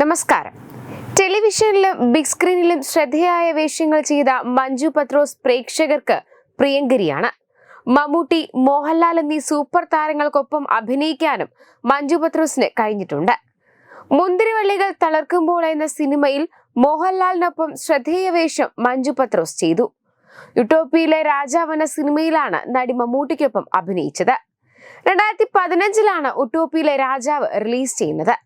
നമസ്കാരം. ടെലിവിഷനിലും ബിഗ് സ്ക്രീനിലും ശ്രദ്ധേയായ വേഷങ്ങൾ ചെയ്ത മഞ്ജു പത്രോസ് പ്രേക്ഷകർക്ക് പ്രിയങ്കരിയാണ്. മമ്മൂട്ടി മോഹൻലാൽ എന്നീ സൂപ്പർ താരങ്ങൾക്കൊപ്പം അഭിനയിക്കാനും മഞ്ജു പത്രോസിന് കഴിഞ്ഞിട്ടുണ്ട്. മുന്തിരിവള്ളികൾ തളർക്കുമ്പോൾ എന്ന സിനിമയിൽ മോഹൻലാലിനൊപ്പം ശ്രദ്ധേയ വേഷം മഞ്ജു പത്രോസ് ചെയ്തു. യുട്ടോപ്പിയിലെ രാജാവ് എന്ന സിനിമയിലാണ് നടി മമ്മൂട്ടിക്കൊപ്പം അഭിനയിച്ചത്. രണ്ടായിരത്തി പതിനഞ്ചിലാണ് ഉട്ടോപ്പിയിലെ രാജാവ് റിലീസ് ചെയ്യുന്നത്.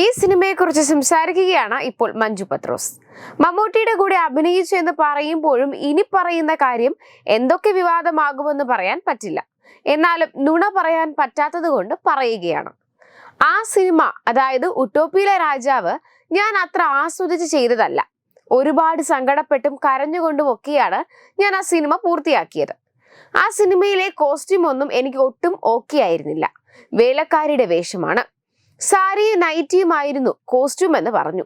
ഈ സിനിമയെക്കുറിച്ച് സംസാരിക്കുകയാണ് ഇപ്പോൾ മഞ്ജു പത്രോസ്. മമ്മൂട്ടിയുടെ കൂടെ അഭിനയിച്ചു എന്ന് പറയുമ്പോഴും ഇനി പറയുന്ന കാര്യം എന്തൊക്കെ വിവാദമാകുമെന്ന് പറയാൻ പറ്റില്ല. എന്നാലും നുണ പറയാൻ പറ്റാത്തത് കൊണ്ട് പറയുകയാണ്. ആ സിനിമ അതായത് ഉട്ടോപ്പിയിലെ രാജാവ് ഞാൻ അത്ര ആസ്വദിച്ച് ചെയ്തതല്ല. ഒരുപാട് സങ്കടപ്പെട്ടും കരഞ്ഞുകൊണ്ടും ഒക്കെയാണ് ഞാൻ ആ സിനിമ പൂർത്തിയാക്കിയത്. ആ സിനിമയിലെ കോസ്റ്റ്യൂം ഒന്നും എനിക്ക് ഒട്ടും ഓക്കെ ആയിരുന്നില്ല. വേലക്കാരിയുടെ വേഷമാണ്. സാരിയും നൈറ്റിയുമായിരുന്നു കോസ്റ്റ്യൂം എന്ന് പറഞ്ഞു.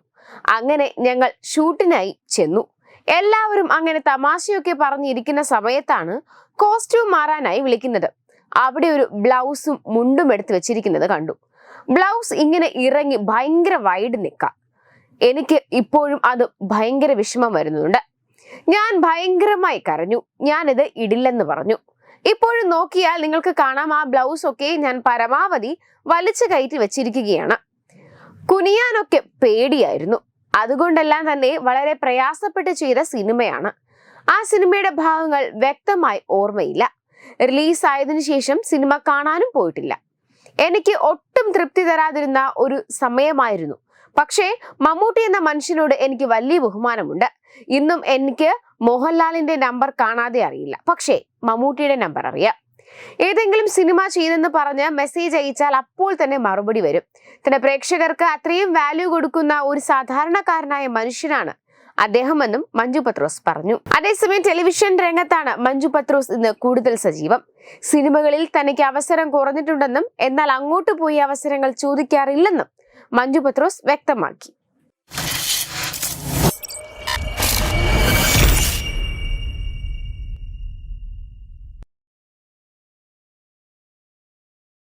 അങ്ങനെ ഞങ്ങൾ ഷൂട്ടിനായി ചെന്നു. എല്ലാവരും അങ്ങനെ തമാശയൊക്കെ പറഞ്ഞിരിക്കുന്ന സമയത്താണ് കോസ്റ്റ്യൂം മാറാനായി വിളിക്കുന്നത്. അവിടെ ഒരു ബ്ലൗസും മുണ്ടും എടുത്ത് വെച്ചിരിക്കുന്നത് കണ്ടു. ബ്ലൗസ് ഇങ്ങനെ ഇറങ്ങി ഭയങ്കര വൈഡ് നിൽക്കാം. എനിക്ക് ഇപ്പോഴും അത് ഭയങ്കര വിഷമം വരുന്നുണ്ട്. ഞാൻ ഭയങ്കരമായി കരഞ്ഞു. ഞാനിത് ഇടില്ലെന്ന് പറഞ്ഞു. ഇപ്പോഴും നോക്കിയാൽ നിങ്ങൾക്ക് കാണാം ആ ബ്ലൗസ് ഒക്കെ ഞാൻ പരമാവധി വലിച്ചു കയറ്റി വെച്ചിരിക്കുകയാണ്. കുനിയാനൊക്കെ പേടിയായിരുന്നു. അതുകൊണ്ടെല്ലാം തന്നെ വളരെ പ്രയാസപ്പെട്ട് ചെയ്ത സിനിമയാണ്. ആ സിനിമയുടെ ഭാഗങ്ങൾ വ്യക്തമായി ഓർമ്മയില്ല. റിലീസ് ആയതിനു ശേഷം സിനിമ കാണാനും പോയിട്ടില്ല. എനിക്ക് ഒട്ടും തൃപ്തി തരാതിരുന്ന ഒരു സമയമായിരുന്നു. പക്ഷേ മമ്മൂട്ടി എന്ന മനുഷ്യനോട് എനിക്ക് വലിയ ബഹുമാനമുണ്ട്. ഇന്നും എനിക്ക് മോഹൻലാലിന്റെ നമ്പർ കാണാതെ അറിയില്ല. പക്ഷേ മമ്മൂട്ടിയുടെ നമ്പർ അറിയാം. ഏതെങ്കിലും സിനിമ ചെയ്തെന്ന് പറഞ്ഞ് മെസ്സേജ് അയച്ചാൽ അപ്പോൾ തന്നെ മറുപടി വരും. തന്റെ പ്രേക്ഷകർക്ക് അത്രയും വാല്യൂ കൊടുക്കുന്ന ഒരു സാധാരണക്കാരനായ മനുഷ്യനാണ് അദ്ദേഹമെന്നും മഞ്ജു പത്രോസ് പറഞ്ഞു. അതേസമയം ടെലിവിഷൻ രംഗത്താണ് മഞ്ജു പത്രോസ് ഇന്ന് കൂടുതൽ സജീവം. സിനിമകളിൽ തനിക്ക് അവസരം കുറഞ്ഞിട്ടുണ്ടെന്നും എന്നാൽ അങ്ങോട്ട് പോയി അവസരങ്ങൾ ചോദിക്കാറില്ലെന്നും മഞ്ജു പത്രോസ് വ്യക്തമാക്കി.